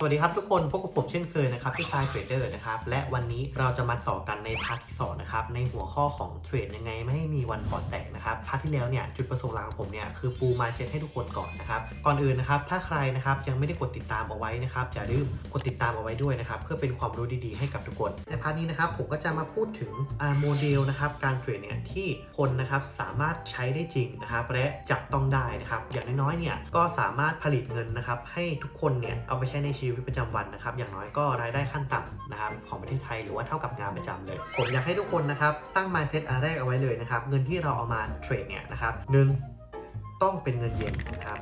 สวัสดีครับทุกคนพบกับผมเช่นเคยนะครับที่ชายเทรดเดอร์นะครับและวันนี้เราจะมาต่อกันในพาร์ทที่สองนะครับในหัวข้อของเทรดยังไงไม่ให้มีวันพอร์ตแตกนะครับพาร์ทที่แล้วเนี่ยจุดประสงค์หลักของผมเนี่ยคือปูมาเช็ให้ทุกคนก่อนนะครับก่อนอื่นนะครับถ้าใครนะครับยังไม่ได้กดติดตามเอาไว้นะครับอย่าลืมกดติดตามเอาไว้ด้วยนะครับเพื่อเป็นความรู้ดีๆให้กับทุกคนในพาร์ทนี้นะครับผมก็จะมาพูดถึงโมเดลนะครับการเทรดเนี่ยที่คนนะครับสามารถใช้ได้จริงนะครับและจับต้องได้นะครับอย่างน้อยๆเนี่ยก็สามารถผลิตเงินนะครับให้ทุกคนเนี่ยเอาไปใช้ในชีวิตีวิตประจำวันนะครับ อย่างน้อยก็รายได้ขั้นต่ำนะครับของประเทศไทยหรือว่าเท่ากับงานประจำเลย ผมอยากให้ทุกคนนะครับตั้ง mindset อันแรกเอาไว้เลยนะครับ เงินที่เราเอามาเทรดเนี่ยนะครับหนึ่งต้องเป็นเงินเย็นนะครับ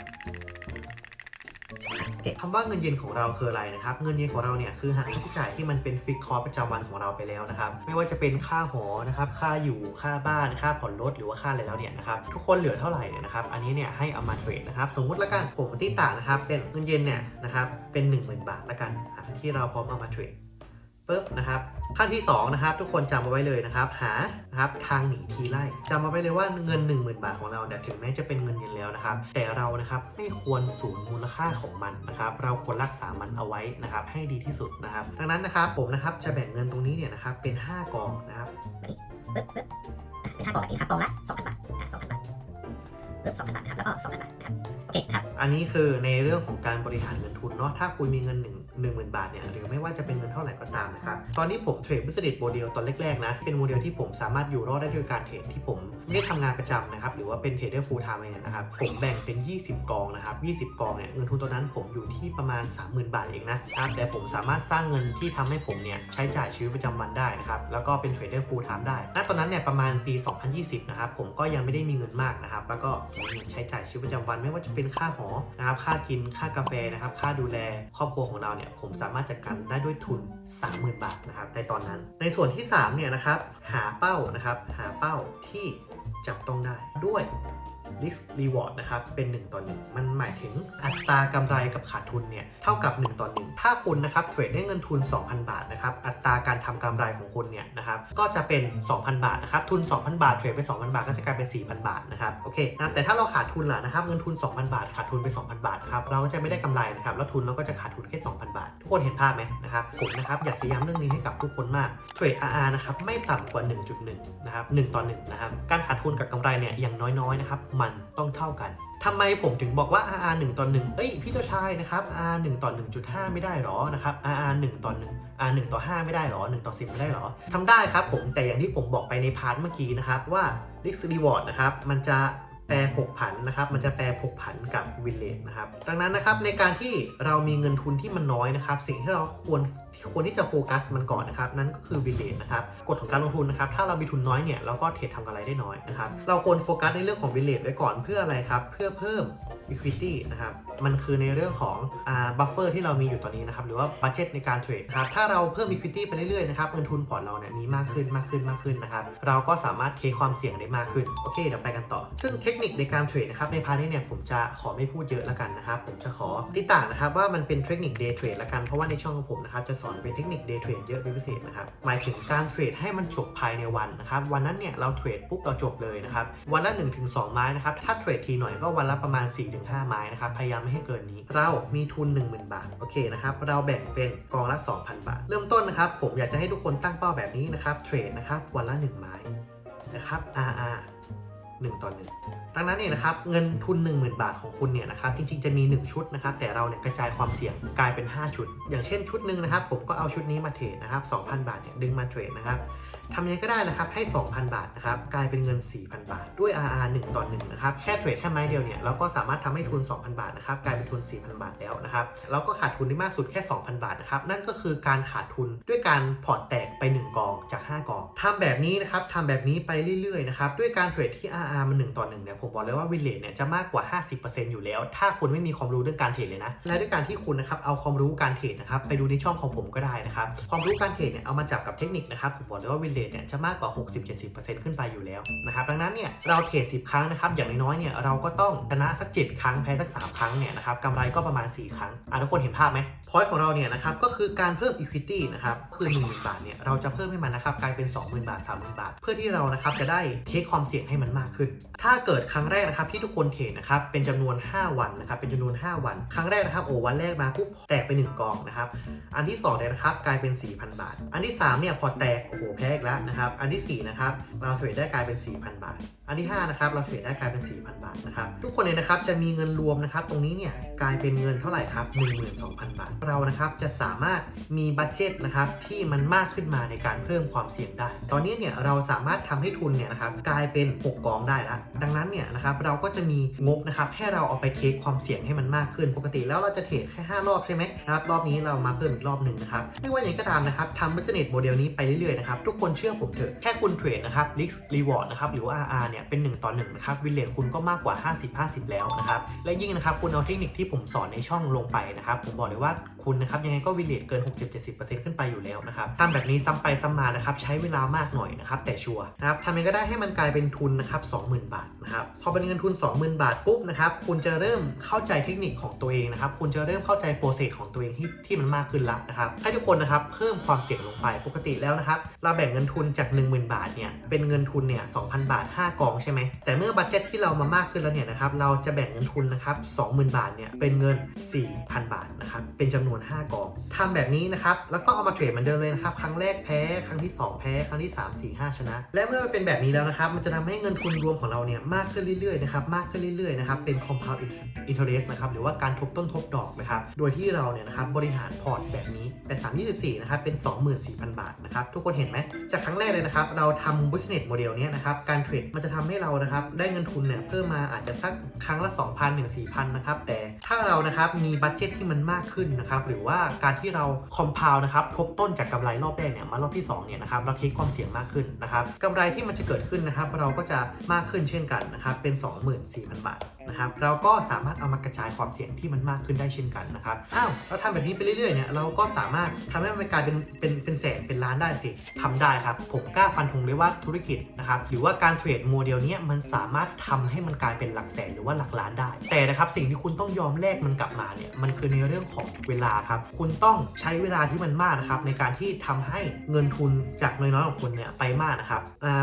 คำว่าเงินเย็นของเราคืออะไรนะครับ เงินเย็นของเราเนี่ยคือหักค่าใช้จ่ายที่มันเป็นฟิกคอร์ประจำวันของเราไปแล้วนะครับ ไม่ว่าจะเป็นค่าหอนะครับค่าอยู่ค่าบ้านค่าผ่อนรถหรือว่าค่าอะไรแล้วเนี่ยนะครับทุกคนเหลือเท่าไหร่เนี่ยนะครับอันนี้เนี่ยให้เอามาเทรดนะครับสมมุติละกันผมที่ต่างนะครับเป็นเงินเย็นเนี่ยนะครับเป็น 10,000 บาทละกันที่เราพร้อมเอามาเทรด ปุ๊บนะครับขั้นที่2นะครับทุกคนจำเอาไว้เลยนะครับ หานะครับทางหนีทีไล่จำเอาไว้เลยว่าเงิน 10,000 บาทของเราเนี่ยถึงแม้จะเป็นเงินเย็นแล้วนะครับ แต่เรานะครับไม่ควรสูญมูลค่าของมันนะครับ เราควรรักษามันเอาไว้นะครับ ให้ดีที่สุดนะครับ ดังนั้นนะครับผมนะครับจะแบ่งเงินตรงนี้เนี่ยนะครับเป็น 5กองนะครับปึ๊บปึ๊บเป็นค่ากองแบบนี้ครับกองละ2,000บาทนะ2,000บาทปึ๊บ2,000บาทนะครับแล้วก็2,000บาทนะครับโอเคครับอันนี้คือในเรื่องของการบริหารเงินทุนเนาะถ้าคุณมีเงิน1 1 0,000 บาทเนี่ยหรือไม่ว่าจะเป็นเงินเท่าไหร่ก็ตามนะครับตอนนี้ผมเทรดบิสเนสโมเดลตอนแรกๆนะเป็นโมเดลที่ผมสามารถอยู่รอดได้ด้วยการเทรดที่ผม ไม่ได้ทำงานประจำนะครับ หรือว่าเป็นเทรดเดอร์ฟูลไทม์เนี่ยนะครับ ผมแบ่งเป็น 20 กองนะครับ 20 กองเนี่ยเงินทุนตัวนั้นผมอยู่ที่ประมาณ 30,000 บาทเองนะครับแต่ผมสามารถสร้างเงินที่ทำให้ผมเนี่ยใช้จ่ายชีวิตประจำวันได้นะครับ แล้วก็เป็นเทรดเดอร์ฟูลไทม์ได้ณตอนนั้นเนี่ยประมาณปี 2020 นะครับ ผมก็ยังไม่ได้มีเงินมากนะครับ แล้วก็มีเงินใช้จ่ายชีวิตประจำวันไม่ว่าจะเป็นค่าหอนะครับค่ากินค่ากาแฟนะครับค่าดูแลครอบครัวของเราเนี่ยผมสามารถจัดการได้ด้วยทุน 30,000 บาทนะครับในตอนนั้น ในส่วนที่3เนี่ยนะครับหาเป้านะครับหาเป้าที่ จับต้องได้ด้วย risk reward นะครับ เป็น 1 ต่อ 1 มันหมายถึงอัตรากำไรกับขาดทุนเนี่ย เท่ากับ 1 ต่อ 1 ถ้าคุณนะครับเทรดได้เงินทุน 2,000 บาทนะครับ อัตราการทำกำไรของคุณเนี่ยนะครับ ก็จะเป็น 2,000 บาทนะครับ ทุน 2,000 บาท เทรดไป 2,000 บาท ก็จะกลายเป็น 4,000 บาทนะครับ โอเคนะแต่ถ้าเราขาดทุนล่ะนะครับ เงินทุน 2,000 บาท ขาดทุนไป 2,000 บาทครับ เราก็จะไม่ได้กำไรนะครับ แล้วทุนเราก็จะขาดทุนแค่ 2,000 บาท ทุกคนเห็นภาพไหมนะครับ ผมนะครับอยากจะย้ำเรื่องนี้ให้กับทุกคนมาก เทรด RR นะครับไม่ต่ำกว่า 1.1 นะครับ 1 ต่อ 1 นะครับ การขาดทุนกับกำไรเนี่ยอย่างน้อยๆนะครับมันต้องเท่ากันทำไมผมถึงบอกว่า RR 1ต่อ1เอ้ยพี่เจ้าชายนะครับ RR 1ต่อ1.5 ไม่ได้หรอนะครับ RR 1ต่อ1 R 1ต่อ 5 ไม่ได้หรอ 1 ต่อ 10 ไม่ได้หรอทำได้ครับผมแต่อย่างที่ผมบอกไปในพาร์ทเมื่อกี้นะครับว่า risk reward นะครับมันจะแปรผกผันนะครับมันจะแปรผกผันกับวินเลทนะครับดังนั้นนะครับในการที่เรามีเงินทุนที่มันน้อยนะครับ สิ่งที่เราควร ควรที่จะโฟกัสมันก่อนนะครับ นั่นก็คือวิเลทนะครับกฎของการลงทุนนะครับ ถ้าเรามีทุนน้อยเนี่ยเราก็เทรดทำกำไรได้น้อยนะครับ เราควรโฟกัสในเรื่องของวิเลทไว้ก่อนเพื่ออะไรครับ เพื่อเพิ่ม equity นะครับ มันคือในเรื่องของอ่า buffer ที่เรามีอยู่ตอนนี้นะครับ หรือว่า budget ในการเทรดครับ ถ้าเราเพิ่ม equity ไปเรื่อยๆนะครับเงินทุนพอร์ตเราเนี่ยมีมากขึ้นมากขึ้นมากขึ้นนะครับ เราก็สามารถเทคความเสี่ยงได้มากขึ้น โอเค เดี๋ยวไปกันต่อ ซึ่งเทคนิคในการเทรดนะครับ ในพาร์ทนี้เนี่ยผมจะขอไม่พูดเยอะล้วกันนะครับ ผมจะขอติต่างนะครับว่ามันเป็นเทคนิค day trade ละกัน เพราะว่าในช่องของผมนะครับจะสอนเป็นเทคนิค day trade เยอะเป็นพิเศษนะครับหมายถึงการเทรดให้มันจบภายในวันนะครับวันนั้นเนี่ยเราเทรดปุ๊บเราจบเลยนะครับวันละ 1-2 ไม้นะครับถ้าเทรดทีหน่อยก็วันละประมาณ 4-5 ไม้นะครับพยายามไม่ให้เกินนี้ เรามีทุน 10,000 บาทโอเคนะครับเราแบ่งเป็นกองละ 2,000 บาท เริ่มต้นนะครับผมอยากจะให้ทุกคนตั้งเป้าแบบนี้นะครับเทรดนะครับวันละ 1 ไม้นะครับ RR 1ต่อ1ดังนั้นเนี่ยนะครับเงินทุน 10,000 บาทของคุณเนี่ยนะครับจริงๆจะมี 1 ชุดนะครับแต่เราเนี่ยกระจายความเสี่ยงกลายเป็น 5 ชุด อย่างเช่นชุดหนึ่งนะครับผมก็เอาชุดนี้มาเทรดนะครับ2,000 บาทเนี่ยดึงมาเทรดนะครับทำยังไงก็ได้นะครับให้ 2,000 บาทนะครับกลายเป็นเงิน 4,000 บาท ด้วย RR 1ต่อ1นะครับแค่เทรดแค่ไม้เดียวเนี่ยเราก็สามารถทำให้ทุน 2,000 บาทนะครับกลายเป็นทุน 4,000 บาทแล้วนะครับเราก็ขาดทุนได้มากสุดแค่ 2,000 บาทนะครับนั่นก็คือการขาดทุนด้วยการพอร์ตแตกไป 1 กองจาก 5 กองทำแบบนี้นะครับทำแบบนี้ไปเรื่อยๆนะครับด้วยการเทรดที่ RR มัน1ต่อ1เนี่ยผมบอกเลยว่าวินเลทเนี่ยจะมากกว่า 50%อยู่แล้ว ถ้าคุณไม่มีความรู้เรื่องการเทรดเลยนะ และด้วยการที่คุณนะครับเอาความรู้การเทรดนะครับไปดูในช่องของผมก็ได้นะครับความรู้การเทรดเนี่ยเอามาจับกับเทคนิคนะครับผมบอกเลยว่าวินเลทเนี่ยจะมากกว่า 60-70%ขึ้นไปอยู่แล้วนะครับดังนั้นเนี่ยเราเทรด10 ครั้งนะครับอย่างน้อยๆเนี่ยเราก็ต้องชนะสัก 7 ครั้งแพ้สัก 3 ครั้งเนี่ยนะครับกำไรก็ประมาณ 4 ครั้งอะทุกคนเห็นภาพไหมพอยต์ของเราเนี่ยนะครับก็คือการเพิ่ม equity นะครับคือ1 0,000บาทเนี่ยเราจะเพิ่มให้มันนะครับกลายเป็น 20,000 บาท 30,000 บาท เพื่อที่เรานะครับจะได้เทคความเสี่ยงให้มันมากขึ้น ถ้าเกิดครั้งแรกนะครับที่ทุกคนเทรดนะครับเป็นจำนวน 5 วันนะครับเป็นจำนวน 5 วัน ครั้งแรกนะครับโอ้วันแรกมาปุ๊บแตกไป 1กองนะครับอันที่2เนี่ยนะครับกลายเป็น 4,000 บาท อันที่3เนี่ยพอแตกโอ้โหแพ้อีกแล้วนะครับอันทีสี่4นะครับเราเทรดได้กลายเป็น 4,000 บาทอันที่5นะครับเราเทรดได้กลายเป็น 4,000 บาทนะครับทุกคนเนี่ยนะครับจะมีเงินรวมนะครับตรงนี้เนี่ยกลายเป็นเงินเท่าไหร่ครับ12,000 บาท เรานะครับจะสามารถมีบัตเจตนะครับที่มันมากขึ้นมาในการเพิ่มความเสี่ยงได้ ตอนนี้เนี่ยเราสามารถทำให้ทุนเนี่ยนะครับกลายเป็น 6 กองได้แล้วดังนั้นเนี่ยนะครับเราก็จะมีงบนะครับให้เราเอาไปเทคความเสี่ยงให้มันมากขึ้น ปกติแล้วเราจะเทรดแค่ 5 รอบใช่ไหมนะครับรอบนี้เรามาเพิ่มอีกรอบหนึ่งนะครับไม่ว่าอย่างไรก็ตามนะครับทำ business model นี้ไปเรื่อยๆนะครับทุกคนเชื่อผมเถอะแค่คุณเทรดนะครับ risk reward นะครับหรือว่า RR เนี่ยเป็น 1 ต่อ1นะครับวินเลทคุณก็มากกว่า 50-50 แล้วนะครับและยิ่งนะครับคุณเอาเทคนิคที่ผมสอนในช่องลงไปนะครับผมบอกเลยว่า คุณนะครับยังไงก็วินเลทเกิน 60-70%ขึ้นไปอยู่แล้วนะครับทำแบบนี้ซ้ำไปซ้ำมานะครับใช้เวลามากหน่อยนะครับแต่ชัวร์นะครับทำยังไงก็ได้ให้มันกลายเป็นทุนนะครับ20,000 บาทนะครับพอเป็นเงินทุน 20,000 บาทปุ๊บนะครับคุณจะเริ่มเข้าใจเทคนิคของตัวเองนะครับคุณจะเริ่มเข้าใจโปรเซสของตัวเองที่ที่มันมากขึ้นแล้วนะครับให้ทุกคนนะครับเพิ่มความเสี่ยงลงไปปกติแล้วนะครับเราแบ่งเงินทุนจาก 10,000 บาทเนี่ยเป็นเงินทุนเนี่ย2,000 บาท 5 กองใช่ไหมแต่เมื่อบัตเจ็ตที่เรามามากขึ้นแล้วเนี่ยนะครับเราจะแบ่งเงินทุนนะครับ20,000 บาทเนี่ยเป็นเงิน 4,000 บาทนะครับเป็นจำนวน5 กองทำแบบนี้นะครับแล้วก็เอามาเทรดเหมือนเดิมเลยนะครับ ครั้งแรกแพ้ ครั้งที่ 2 แพ้ ครั้งที่ 3 4 5 ชนะ และเมื่อมันเป็นแบบนี้แล้วนะครับ มันจะทำให้เงินทุนรวมของเราเนี่ยมากขึ้นเรื่อยๆนะครับมากขึ้นเรื่อยๆนะครับเป็น compound interest นะครับหรือว่าการทบต้นทบดอกนะครับโดยที่เราเนี่ยนะครับบริหารพอร์ตแบบนี้แต่324นะครับเป็น 24,000 บาทนะครับทุกคนเห็นไหมจากครั้งแรกเลยนะครับเราทำ business model เนี้ยนะครับการเทรดมันจะทำให้เรานะครับได้เงินทุนเนี่ยเพิ่มมาอาจจะสักครั้งละ2,000ถึง4,000นะครับแต่ถ้าเรานะครับมีบัตเจ็ตที่มันมากขึ้นนะครับหรือว่าการที่เราคอมเพลนะครับทบต้นจากกำไรรอบแรกเนี่ยมารอบที่2เนี่ยนะครับเราเทคความเสี่ยงมากขึ้นนะครับกำไรที่มันจะเกิดขึ้นนะครับเราก็จะมากขึ้นเช่นกันนะครับเป็น 24,000 บาท นะครับเราก็สามารถเอามากระจายความเสี่ยงที่มันมากขึ้นได้เช่นกันนะครับอ้าวเราทำแบบนี้ไปเรื่อยๆเนี่ยเราก็สามารถทำให้มันกลายเป็นเป็นเป็นแสนเป็นล้านได้สิทำได้ครับผมกล้าฟันธงเลยว่าธุรกิจนะครับหรือว่าการเทรดโมเดลเนี้ยมันสามารถทำให้มันกลายเป็นหลักแสนหรือว่าหลักล้านได้ แต่นะครับสิ่งที่คุณต้องยอมแลกมันกลับมาเนี่ยมันคือในเรื่องของเวลาครับคุณต้องใช้เวลาที่มันมากนะครับในการที่ทำให้เงินทุนจากน้อยๆของคุณเนี่ยไปมากนะครับ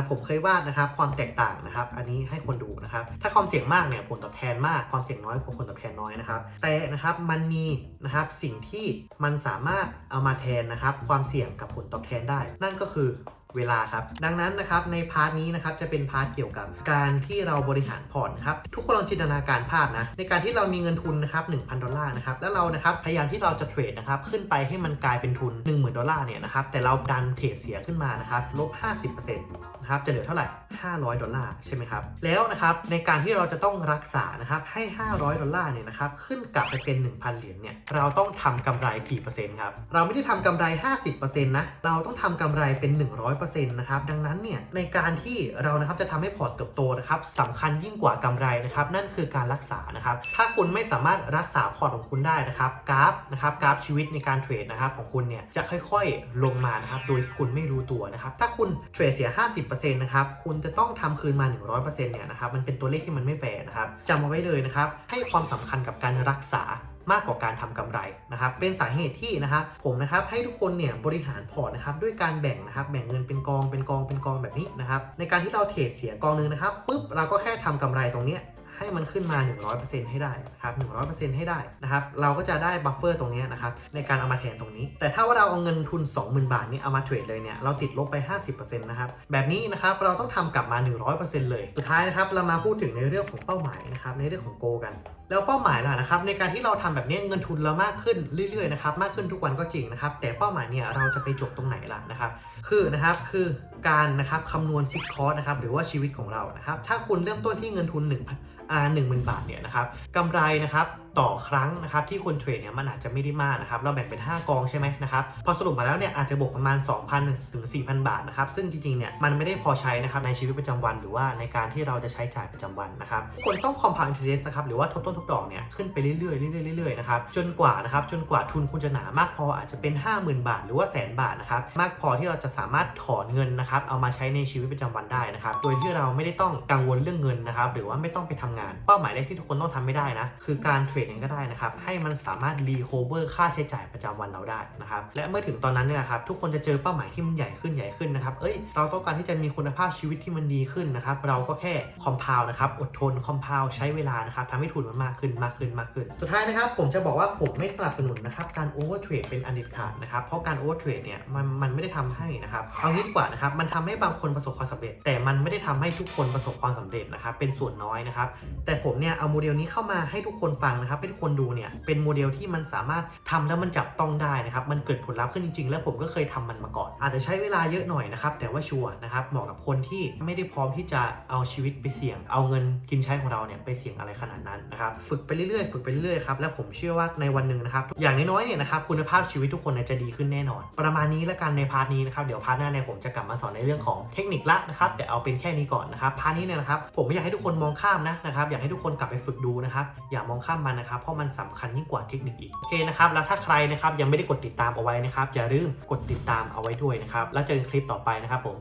ผมเคยวาดนะครับความแตกต่างนะครับ อันนี้ให้คนดูนะครับถ้าความเสี่ยงมากเนี่ยผลตอบแทนมากความเสี่ยงน้อยผลตอบแทนน้อยนะครับ แต่นะครับมันมีนะครับสิ่งที่มันสามารถเอามาแทนนะครับ ความเสี่ยงกับผลตอบแทนได้ นั่นก็คือ เวลาครับ ดังนั้นนะครับในพาร์ทนี้นะครับจะเป็นพาร์ทเกี่ยวกับการที่เราบริหารพอร์ตนครับทุกคนลองจินตนาการภาพนะในการที่เรามีเงินทุนนะครับ1,000 ดอลลาร์นะครับแล้วเรานะครับพยายามที่เราจะเทรดนะครับขึ้นไปให้มันกลายเป็นทุน 10,000 ดอลลาร์เนี่ยนะครับแต่เราดันเทรดเสียขึ้นมานะครับลบ 50%นะครับจะเหลือเท่าไหร่ 500 ดอลลาร์ใช่ไหมครับแล้วนะครับในการที่เราจะต้องรักษานะครับให้ 500 ดอลลาร์เนี่ยนะครับขึ้นกลับไปเป็น 1,000 เหรียญเนี่ยเราต้องทำกำไรกี่เปอร์เซ็นต์ครับเราไม่ได้ทำกำไร 50%นะเราต้องทำกำไรเป็น 100%นะครับดังนั้นเนี่ยในการที่เรานะครับจะทำให้พอร์ตเติบโตนะครับสำคัญยิ่งกว่ากำไรนะครับนั่นคือการรักษานะครับถ้าคุณไม่สามารถรักษาพอร์ตของคุณได้นะครับกราฟนะครับกราฟชีวิตในการเทรดนะครับของคุณเนี่ยจะค่อยๆลงมานะครับโดยที่คุณไม่รู้ตัวนะครับถ้าคุณเทรดเสีย 50%นะครับคุณจะต้องทำคืนมา 100%เนี่ยนะครับมันเป็นตัวเลขที่มันไม่แฟร์นะครับจำเอาไว้เลยนะครับให้ความสำคัญกับการรักษา มากกว่าการทำกำไรนะครับเป็นสาเหตุที่นะครับผมนะครับให้ทุกคนเนี่ยบริหารพอร์ตนะครับด้วยการแบ่งนะครับแบ่งเงินเป็นกองเป็นกองเป็นกองแบบนี้นะครับในการที่เราเทรดเสียกองหนึงนะครับปุ๊บเราก็แค่ทำกำไรตรงเนี้ยให้มันขึ้นมา 100%ให้ได้นะครับ100%ให้ได้นะครับ เราก็จะได้บัฟเฟอร์ตรงนี้นะครับในการเอามาแทนตรงนี้ แต่ถ้าว่าเราเอาเงินทุน 20,000 บาทนี้เอามาเทรดเลยเนี่ย เราติดลบไป 50%นะครับ แบบนี้นะครับเราต้องทำกลับมา 100%เลย สุดท้ายนะครับเรามาพูดถึงในเรื่องของเป้าหมายนะครับในเรื่องของโกกันแล้วเป้าหมายล่ะนะครับในการที่เราทำแบบนี้เงินทุนเรามากขึ้นเรื่อยๆนะครับมากขึ้นทุกวันก็จริงนะครับ แต่เป้าหมายเนี่ยเราจะไปจบตรงไหนล่ะนะครับ คือนะครับคือการนะครับคำนวณฟิกคอร์สนะครับหรือว่าชีวิตของเรานะครับ ถ้าคุณเริ่มต้นที่เงินทุน1 0 0 0อ่าหนึ่งหมื่นบาทเนี่ยนะครับกำไรนะครับ ต่อครั้งนะครับที่คุณเทรดเนี่ยมันอาจจะไม่ได้มากนะครับเราแบ่งเป็น 5 กองใช่ไหมนะครับพอสรุปมาแล้วเนี่ยอาจจะบวกประมาณ 2,000ถึง4,000 บาทนะครับซึ่งจริงๆเนี่ยมันไม่ได้พอใช้นะครับในชีวิตประจำวัน หรือว่าในการที่เราจะใช้จ่ายประจำวันนะครับควรต้อง compound interest นะครับหรือว่าทบต้นทบดอกเนี่ยขึ้นไปเรื่อยๆเรื่อยๆนะครับจนกว่านะครับจนกว่าทุนคุณจะหนามากพออาจจะเป็น 50,000 บาท หรือว่าแสนบาทนะครับมากพอที่เราจะสามารถถอนเงินนะครับเอามาใช้ในชีวิตประจำวันได้นะครับโดยที่เราไม่ได้ต้องกังวลเรื่องเงินนะครับหรือว่าไม่ต้องไปทำงาน เป้าหมายแรกที่ทุกคนต้องทำไม่ได้นะคือการเทรดยังไงก็ได้นะครับ ให้มันสามารถรีโคเวอร์ค่าใช้จ่ายประจำวันเราได้นะครับ และเมื่อถึงตอนนั้นเนี่ยครับทุกคนจะเจอเป้าหมายที่มันใหญ่ขึ้นใหญ่ขึ้นนะครับ เอ้ย เราต้องการที่จะมีคุณภาพชีวิตที่มันดีขึ้นนะครับ เราก็แค่คอมเพลนะครับ อดทนคอมเพลใช้เวลานะครับทำให้ทุนมันมากขึ้นมากขึ้นมากขึ้น สุดท้ายนะครับ ผมจะบอกว่าผมไม่สนับสนุนนะครับการโอเวอร์เทรดเป็นอันเด็ดขาดนะครับ เพราะการโอเวอร์เทรดเนี่ยมันมันไม่ได้ทำให้นะครับเอางี้ดีกว่านะครับ มันทำให้บางคนประสบความสำเร็จ แต่มันไม่ได้ทำให้ทุกคนประสบความสำเร็จนะครับ เป็นส่วนน้อยนะครับ แต่ผมเนี่ยเอาโมเดลนี้เข้ามาให้ทุกคนฟังนะครับให้ทุกคนดูเนี่ยเป็นโมเดลที่มันสามารถทำแล้วมันจับต้องได้นะครับมันเกิดผลลัพธ์ขึ้นจริง ๆ แล้วผมก็เคยทำมันมาก่อน อาจจะใช้เวลาเยอะหน่อยนะครับแต่ว่าชัวร์นะครับเหมาะกับคนที่ไม่ได้พร้อมที่จะเอาชีวิตไปเสี่ยง เอาเงินกินใช้ของเราเนี่ยไปเสี่ยงอะไรขนาดนั้นนะครับฝึกไปเรื่อยๆฝึกไปเรื่อยๆครับและผมเชื่อว่าในวันหนึ่งนะครับอย่างน้อยๆเนี่ยนะครับคุณภาพชีวิตทุกคนจะดีขึ้นแน่นอน ประมาณนี้แล้วกันในพาร์ทนี้นะครับเดี๋ยวพาร์ทหน้าเนี่ยผมจะกลับมาสอนในเรื่องของเทคนิคละนะครับแต่เอาเป็นแค่นี้ก่อนนะครับพาร์ทนี้เนี่ยนะครับผมไม่อยากให้ทุกคนมองข้ามนะนะครับอยากให้ทุกคนกลับไปฝึกดูนะครับอย่ามองข้ามมันนะครับ เพราะมันสำคัญยิ่งกว่าเทคนิคอีก โอเคนะครับ แล้วถ้าใครนะครับยังไม่ได้กดติดตามเอาไว้นะครับ อย่าลืมกดติดตามเอาไว้ด้วยนะครับ แล้วเจอกันคลิปต่อไปนะครับผม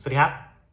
สวัสดีครับ